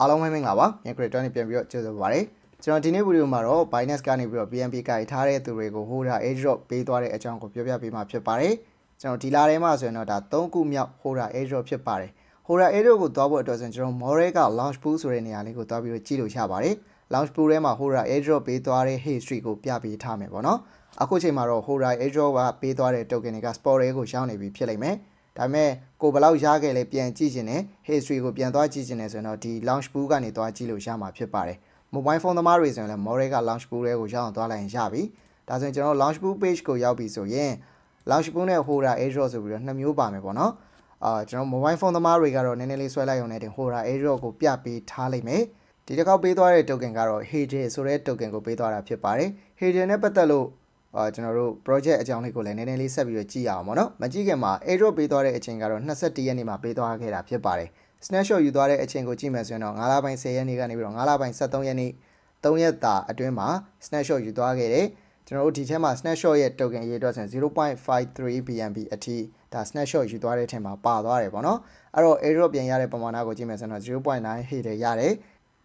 အားလုံးပဲမင်္ဂလာပါမြန် crypto နဲ့ပြန်ပြီးတော့ကြိုဆိုပါရစေကျွန်တော်ဒီနေ့ဗီဒီယိုမှာတော့ Binance ကနေပြီးတော့ BNB ကိုင်ထားတဲ့သူတွေကို Hoda airdrop ပေးသွားတဲ့အကြောင်းကိုပြောပြပေးမှာဖြစ်ပါတယ်ကျွန်တော်ဒီလာထဲမှာဆိုရင်တော့ဒါ3ခုမြောက် Hoda airdrop ဖြစ်ပါတယ် Hoda airdrop ကိုသွားဖို့အတွက်ဆိုရင်ကျွန်တော် Moral က launch pool ဆိုတဲ့နေရာလေးကိုသွားပြီးတော့ကြည့်လို့ရပါတယ် launch pool ထဲမှာ Hoda airdrop ပေးသွားတဲ့ history ကိုပြပေးထားမယ်ပေါ့နော်အခုချိန်မှာတော့ Hoda airdrop ကပေးသွားတဲ့ token တွေက spot တွေကိုရောက်နေပြီဖြစ်လိမ့်မယ် ဒါပေမဲ့ကိုဘယ်လောက်ရခဲ့လဲပြန်ကြည့်ခြင်းနဲ့ history ကိုပြန်သွားကြည့်ခြင်းနဲ့ဆိုရင်တော့ဒီ launch pool ကနေသွားကြည့်လို့ရမှာဖြစ်ပါတယ် mobile phone သမားတွေဆိုရင်လည်း Moray က launch pool တွေကိုရောက်အောင်သွားလိုက်ရင်ရပြီဒါဆိုရင်ကျွန်တော် launch pool page ကိုရောက်ပြီဆိုရင် launch pool နဲ့ Hoda airdrop ဆိုပြီးတော့နှစ်မျိုးပါမယ်ပေါ့နော်အာကျွန်တော် mobile phone သမားတွေကတော့နည်းနည်းလေးဆွဲလိုက်ရုံနဲ့တင် Hoda airdrop ကိုပြပေးထားလိုက်မယ်ဒီတစ်ခေါက်ပေးသွားတဲ့ token ကတော့ Hede ဆိုတဲ့ token ကိုပေးသွားတာဖြစ်ပါတယ် Hede နဲ့ပတ်သက်လို့ အာကျွန်တော်တို့ project အကြောင်းလေးကိုလည်းနည်းနည်းလေးဆက်ပြီးတော့ကြည့်ရအောင်ပေါ့နော်မကြည့်ခင်မှာ airdrop ပေးသွားတဲ့အချိန်ကတော့21ရက်နေ့မှာပေးသွားခဲ့တာဖြစ်ပါတယ် snapshot ယူသွားတဲ့အချိန်ကိုကြည့်မယ်ဆိုရင်တော့9လပိုင်း10ရက်နေ့ကနေပြီးတော့9လပိုင်း73ရက်နေ့3ရက်တာအတွင်းမှာ snapshot ယူသွားခဲ့တယ်ကျွန်တော်တို့ဒီထဲမှာ snapshot ရဲ့ token အရေးအတွက်ဆိုရင်0.53 BNB အထိဒါ snapshot ယူသွားတဲ့အထက်မှာပါသွားတယ်ပေါ့နော်အဲ့တော့ airdrop ပြန်ရတဲ့ပမာဏကိုကြည့်မယ်ဆိုရင်တော့0.9 hit ရတယ်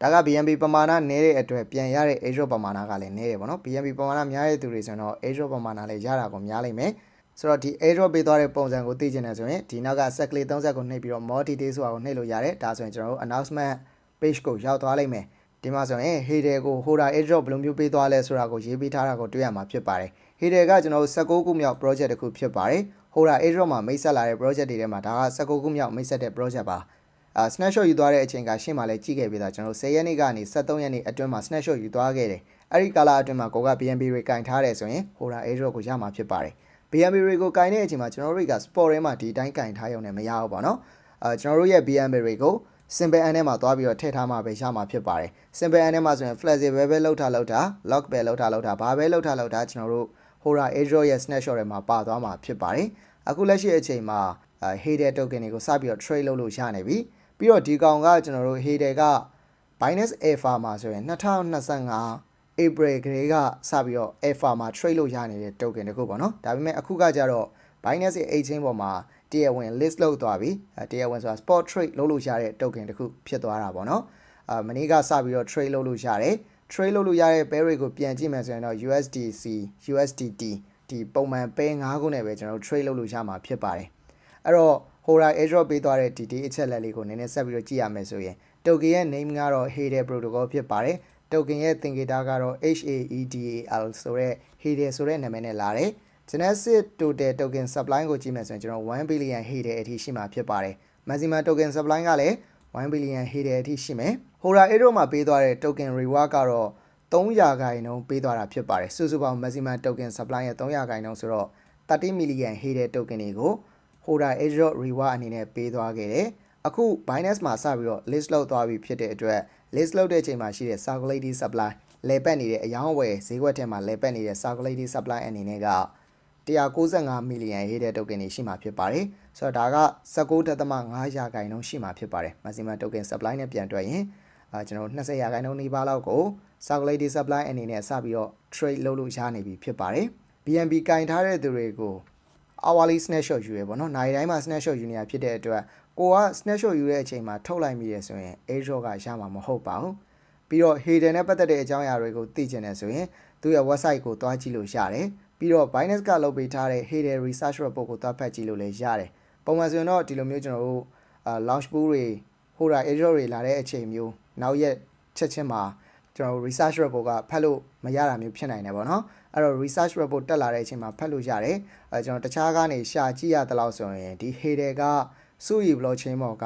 ဒါက BNB ပမာဏနည်းတဲ့အတွက်ပြန်ရတဲ့ airdrop ပမာဏကလည်းနည်းတယ်ပေါ့နော် BNB ပမာဏများတဲ့သူတွေဆိုရင်တော့ airdrop ပမာဏလည်းရတာကိုများလိမ့်မယ်ဆိုတော့ဒီ airdrop ပေးသွားတဲ့ပုံစံကိုသိချင်တယ်ဆိုရင်ဒီနောက်က set ကလေး30ကိုနှိပ်ပြီးတော့ more details ဆိုတာကိုနှိပ်လို့ရတယ်ဒါဆိုရင်ကျွန်တော်တို့ announcement page ကိုရောက်သွားလိမ့်မယ်ဒီမှာဆိုရင် header ကို Hoda airdrop ဘယ်လိုမျိုးပေးသွားလဲဆိုတာကိုရေးပေးထားတာကိုတွေ့ရမှာဖြစ်ပါတယ် header ကကျွန်တော်တို့16ခုမြောက် project တစ်ခုဖြစ်ပါတယ် Hoda airdrop မှာမိတ်ဆက်လာတဲ့ project တွေထဲမှာဒါက16ခုမြောက်မိတ်ဆက်တဲ့ project ပါ အာ snapshot ယူသွားတဲ့အချိန်ကရှင်းမှလည်းကြည့်ခဲ့ပြီသားကျွန်တော်တို့10ရက်နေ့ကနေ73ရက်နေ့အတွင်းမှာ snapshot ယူသွားခဲ့တယ်အဲ့ဒီကာလအတွင်းမှာကိုက BNB တွေကင်ထားတယ်ဆိုရင် Hoda airdrop ကိုရမှာဖြစ်ပါတယ် BNB တွေကိုကင်တဲ့အချိန်မှာကျွန်တော်တို့က sport ထဲမှာဒီတိုင်းကင်ထားရုံနဲ့မရဘူးပေါ့နော်အဲကျွန်တော်တို့ရဲ့ BNB တွေကို simple n ထဲမှာသွားပြီးတော့ထည့်ထားမှပဲရမှာဖြစ်ပါတယ် simple n ထဲမှာဆိုရင် flexible ပဲလောက်ထားလောက်ထား lock ပဲလောက်ထားလောက်ထားဘာပဲလောက်ထားလောက်ထားကျွန်တော်တို့ Hora airdrop ရဲ့ snapshot ထဲမှာပါသွားမှာဖြစ်ပါတယ်အခုလက်ရှိအချိန်မှာ Heyday token တွေကိုစပြီးတော့ trade လုပ်လို့ရနေပြီ ပြီးတော့ဒီကောင်ကကျွန်တော်တို့ Heyday က Binance Alpha မှာဆိုရင်2025 April ကလေးကစပြီးတော့ Alpha မှာ trade လုပ်ရနေတဲ့ token တခုပေါ့နော်ဒါပေမဲ့အခုကကြတော့ Binance ရဲ့ exchange ပေါ်မှာတရားဝင် list လုပ်သွားပြီတရားဝင်ဆိုတာ spot trade လုပ်လို့ရတဲ့ token တခုဖြစ်သွားတာပေါ့နော်အာမနေ့ကစပြီးတော့ trade လုပ်လို့ရတယ် trade လုပ်လို့ရတဲ့ pair တွေကိုပြန်ကြည့်မယ်ဆိုရင်တော့ USDC USDT ဒီပုံမှန် pair 5ခုနဲ့ပဲကျွန်တော်တို့ trade လုပ်လို့ရမှာဖြစ်ပါတယ်အဲ့တော့ Hora airdrop ပေးသွားတဲ့ဒီဒီအချက်လက်လေးကိုနည်းနည်းဆက်ပြီးတော့ကြည့်ရမယ်ဆိုရင် token ရဲ့ name ကတော့ Heyday protocol ဖြစ်ပါတယ် token ရဲ့သင်္ကေတကတော့ HAEDAL ဆိုတဲ့ Heyday ဆိုတဲ့နာမည်နဲ့လာတယ် Genesis total token supply ကိုကြည့်မယ်ဆိုရင်ကျွန်တော်1 billion Heyday အထိရှိမှာဖြစ်ပါတယ် maximum token supply ကလည်း1 billion Heyday အထိရှိမယ် Hora airdrop မှာပေးသွားတဲ့ token reward ကတော့300ခိုင်နှုန်းပေးသွားတာဖြစ်ပါတယ်စုစုပေါင်း maximum token supply ရဲ့300ခိုင်နှုန်းဆိုတော့30 million Heyday token တွေကို Hoda airdrop reward အနေနဲ့ပေးသွားခဲ့တယ်အခု Binance မှာစပြီးတော့ list လုပ်သွားပြီဖြစ်တဲ့အတွက် list လုပ်တဲ့အချိန်မှာရှိတဲ့ circulating supply လဲပတ်နေတဲ့အယောင်းဝယ်ဈေးကွက်ထဲမှာလဲပတ်နေတဲ့ circulating supply အနေနဲ့က195 million ရေးတဲ့ token တွေရှိမှာဖြစ်ပါတယ်ဆိုတော့ဒါက19.5ရာခိုင်နှုန်းရှိမှာဖြစ်ပါတယ် maximum token supply နဲ့ပြန်တွက်ရင်အာကျွန်တော်20ရာခိုင်နှုန်းနီးပါးလောက်ကို circulating supply အနေနဲ့စပြီးတော့ trade လုပ်လို့ရနေပြီဖြစ်ပါတယ် BNB ကင်ထားတဲ့သူတွေကို hourly snapshot ယူရပေါ့နော်နိုင်တိုင်းမှာ snapshot ယူနေတာဖြစ်တဲ့အတွက်ကိုက snapshot ယူတဲ့အချိန်မှာထုတ်လိုက်မိရဆိုရင် airdrop ကရမှာမဟုတ်ပါဘူးပြီးတော့ Heyday နဲ့ပတ်သက်တဲ့အကြောင်းအရာတွေကိုသိချင်တယ်ဆိုရင်သူ့ရဲ့ website ကိုတွားကြည့်လို့ရတယ်ပြီးတော့ Binance ကလုပ်ပေးထားတဲ့ Heyday research report ကိုတွားဖတ်ကြည့်လို့လည်းရတယ်ပုံမှန်ဆိုရင်တော့ဒီလိုမျိုးကျွန်တော်တို့အာ launch pool တွေ Hora airdrop တွေလာတဲ့အချိန်မျိုးနောက်ရက်ချက်ချင်းမှာ ကျွန်တော် research report ကဖတ်လို့မရတာမျိုးဖြစ်နိုင်တယ်ပေါ့နော်အဲ့တော့ research report တက်လာတဲ့အချိန်မှာဖတ်လို့ရတယ်အဲကျွန်တော်တခြားကနေရှာကြည့်ရသလောက်ဆိုရင်ဒီ Heyday ကစုရီ blockchain ပေါ်က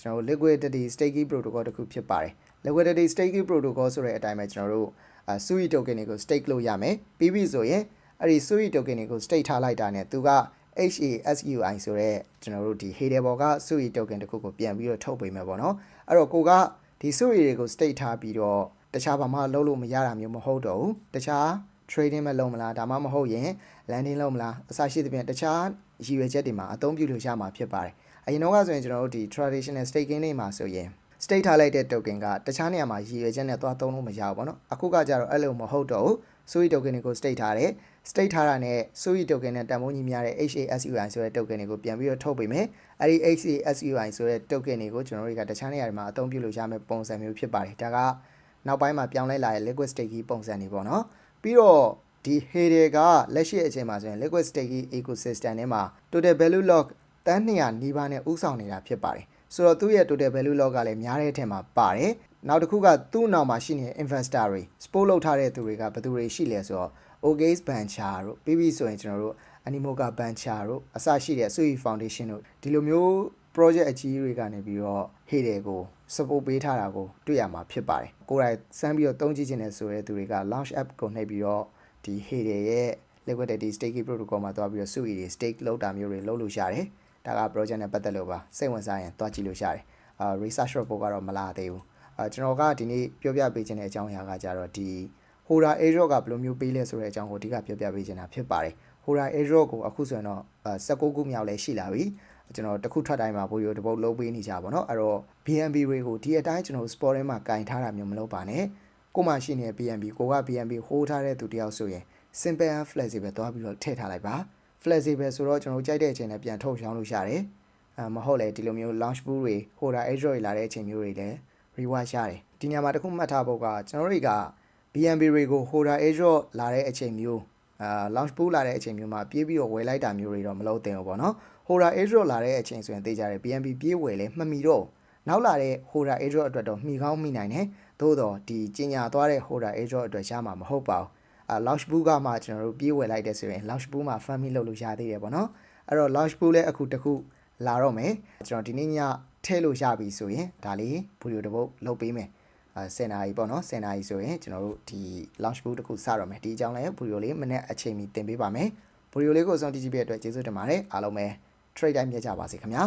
ကျွန်တော် liquidity staking protocol တခုဖြစ်ပါတယ် liquidity staking protocol ဆိုတဲ့အတိုင်းပဲကျွန်တော်တို့အဲစုရီ token တွေကို stake လုပ်ရမယ်ပြီးပြီဆိုရင်အဲ့ဒီစုရီ token တွေကို stake ထားလိုက်တာနဲ့သူက HASUI ဆိုတဲ့ကျွန်တော်တို့ဒီ Heyday ပေါ်ကစုရီ token တခုကိုပြန်ပြီးတော့ထုတ်ပေးမယ်ပေါ့နော်အဲ့တော့ကိုကဒီစုရီတွေကို stake ထားပြီးတော့ တခြားဘာမှလုပ်လို့မရတာမျိုးမဟုတ်တော့ဘူးတခြား trading မလုပ်မလားဒါမှမဟုတ်ရင် landing လုပ်မလားအစရှိသဖြင့်တခြားရည်ရွယ်ချက်တွေမှာအသုံးပြုလို့ရမှာဖြစ်ပါတယ်အရင်တော့ကဆိုရင်ကျွန်တော်တို့ဒီ traditional staking တွေမှာဆိုရင် state ထားလိုက်တဲ့ token ကတခြားနေရာမှာရည်ရွယ်ချက်နဲ့သွားသုံးလို့မရဘူးပေါ့နော်အခုကကြတော့အဲ့လိုမဟုတ်တော့ဘူး sui token တွေကို state ထားတယ် state ထားတာနဲ့ SUI token နဲ့တန်ဖိုးညီမျှတဲ့ HASUI ဆိုတဲ့ token တွေကိုပြန်ပြီးတော့ထုတ်ပေးမယ်အဲ့ဒီ HASUI ဆိုတဲ့ token တွေကိုကျွန်တော်တို့ကတခြားနေရာတွေမှာအသုံးပြုလို့ရမယ့်ပုံစံမျိုးဖြစ်ပါတယ်ဒါက နောက်ပိုင်းမှာပြောင်းလဲလာတဲ့ liquid staking ပုံစံတွေပေါ့နော်ပြီးတော့ဒီ header ကလက်ရှိအချိန်မှာဆိုရင် liquid staking ecosystem ထဲမှာ total value lock တန်း200နီးပါးနဲ့ဥဆောင်နေတာဖြစ်ပါတယ်ဆိုတော့သူ့ရဲ့ total value lock ကလည်းများတဲ့အထက်မှာပါတယ်နောက်တစ်ခုကသူ့နောက်မှာရှိနေတဲ့ investor တွေ sport လုပ်ထားတဲ့သူတွေကဘယ်သူတွေရှိလဲဆိုတော့ Ogaze Bancha တို့ပြီးပြီဆိုရင်ကျွန်တော်တို့ Animoca Bancha တို့အစရှိတဲ့ Sui Foundation တို့ဒီလိုမျိုး project အကြီးတွေကနေပြီးတော့ hey တွေကို support ပေးထားတာကိုတွေ့ရမှာဖြစ်ပါတယ်ကိုယ်တိုင်စမ်းပြီးတော့တုံးကြည့်ခြင်းနဲ့ဆိုတဲ့သူတွေက launch app ကိုနှိပ်ပြီးတော့ဒီ hey တွေရဲ့ liquidity staking protocol မှာတွားပြီးတော့ Sui တွေ stake လုပ်တာမျိုးတွေလုပ်လို့ရတယ်ဒါက project နဲ့ပတ်သက်လို့ပါစိတ်ဝင်စားရင်တွားကြည့်လို့ရတယ်အာ research report ကတော့မလာသေးဘူးအာကျွန်တော်ကဒီနေ့ပြောပြပေးခြင်းတဲ့အကြောင်းအရာကကြတော့ဒီ Hora Airdrop ကဘယ်လိုမျိုးပေးလဲဆိုတဲ့အကြောင်းကိုအဓိကပြောပြပေးချင်တာဖြစ်ပါတယ်။ Hora Airdrop ကိုအခုဆိုရင်တော့16ခုမြောက်လဲရှိလာပြီ။ ကျွန်တော်တစ်ခုထွက်တိုင်းမှာဗိုလ်ရိုတပုတ်လုံးပေးနေကြပါတော့။အဲ့တော့ BNB တွေကိုဒီအတိုင်းကျွန်တော် spot ထဲမှာကင်ထားတာမျိုးမလုပ်ပါနဲ့။ကိုမှရှိနေတဲ့ BNB ကိုက BNB ဟိုးထားတဲ့သူတယောက်ဆိုရင် simple and flexible သွားပြီးတော့ထည့်ထားလိုက်ပါ။ flexible ဆိုတော့ကျွန်တော်ကြိုက်တဲ့အချိန်နဲ့ပြန်ထုတ်ရှောင်းလို့ရတယ်။အဲမဟုတ်လေဒီလိုမျိုး launch pool တွေ Hora Airdrop တွေလာတဲ့အချိန်မျိုးတွေလည်း reward ရတယ်။ဒီညမှာတစ်ခုမှတ်ထားဖို့ကကျွန်တော်တို့တွေက BNB တွေကို Hoda Airdrop လာတဲ့အချိန်မျိုး အာ launch pool လာတဲ့အချိန်မျိုးမှာပြေးပြီးတော့ဝယ်လိုက်တာမျိုးတွေတော့မလုပ်သင့်ဘူးပေါ့နော် Hoda Airdrop လာတဲ့အချိန်ဆိုရင်သိကြတယ် BNB ပြေးဝယ်လဲမှတ်မီတော့နောက်လာတဲ့ Hoda Airdrop အတွက်တော့မှီကောင်းမှီနိုင်တယ်သို့တော့ဒီကြီးညာသွားတဲ့ Hoda Airdrop အတွက်ရမှာမဟုတ်ပါဘူးအာ launch pool ကမှကျွန်တော်တို့ပြေးဝယ်လိုက်တဲ့ဆိုရင် launch pool မှာ farming လုပ်လို့ရသေးတယ်ပေါ့နော်အဲ့တော့ launch pool လည်းအခုတစ်ခုလာတော့မယ်ကျွန်တော်ဒီနေ့ညထည့်လို့ရပြီဆိုရင်ဒါလေးဗီဒီယိုတစ်ပုတ်လုပ်ပေးမယ် အဲ10နာရီပေါ့နော်10နာရီဆိုရင်ကျွန်တော်တို့ဒီ launch boot တခုစတော့မယ်ဒီအကြောင်းလည်းဗီဒီယိုလေးမနေ့အချိန်မီတင်ပေးပါမယ်ဗီဒီယိုလေးကိုအဆုံးကြည့်ကြည့်ပြတဲ့အတွက်ကျေးဇူးတင်ပါတယ်အားလုံးပဲ trade တိုင်းမြတ်ကြပါစေခင်ဗျာ